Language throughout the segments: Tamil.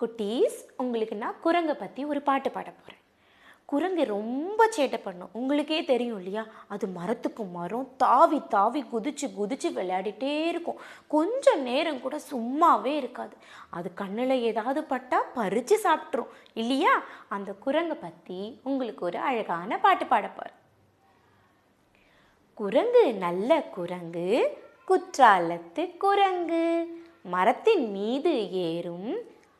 குட்டீஸ் உங்களுக்கு நான் குரங்கை பற்றி ஒரு பாட்டு பாட போகிறேன் குரங்கு ரொம்ப சேட்டை பண்ணும். உங்களுக்கே தெரியும் இல்லையா? அது மரத்துக்கு மரம் தாவி தாவி குதிச்சு குதிச்சு விளையாடிட்டே இருக்கும். கொஞ்சம் நேரம் கூட சும்மாவே இருக்காது. அது கண்ணில் ஏதாவது பட்டா பறித்து சாப்பிட்ரும் இல்லையா? அந்த குரங்கை பற்றி உங்களுக்கு ஒரு அழகான பாட்டு பாட போகிறேன் குரங்கு நல்ல குரங்கு குற்றாலத்து குரங்கு. மரத்தின் மீது ஏறும்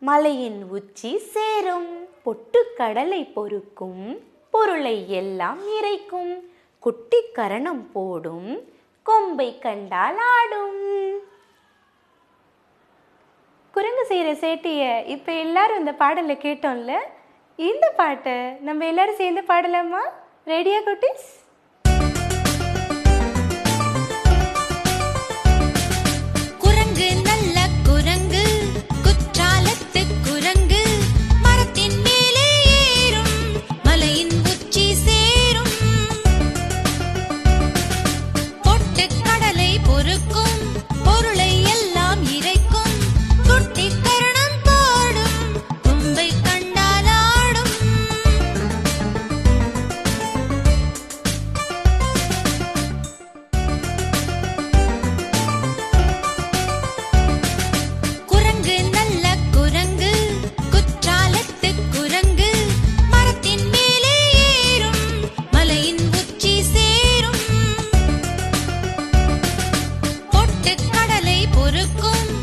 மலையின் உச்சி சேரும் பொட்டு கடலை பொறுக்கும் பொருளை எல்லாம் இறைக்கும் குட்டி கரணம் போடும் கொம்பை கண்டால் ஆடும். குரங்கு செய்கிற சேட்டியை இப்போ எல்லாரும் இந்த பாடலை கேட்டோம்ல? இந்த பாட்டை நம்ம எல்லாரும் சேர்ந்து பாடலாமா? ரெடியா குட்டீஸ்? கடலை பொறுக்கும் பொருளை ஊருக்கும்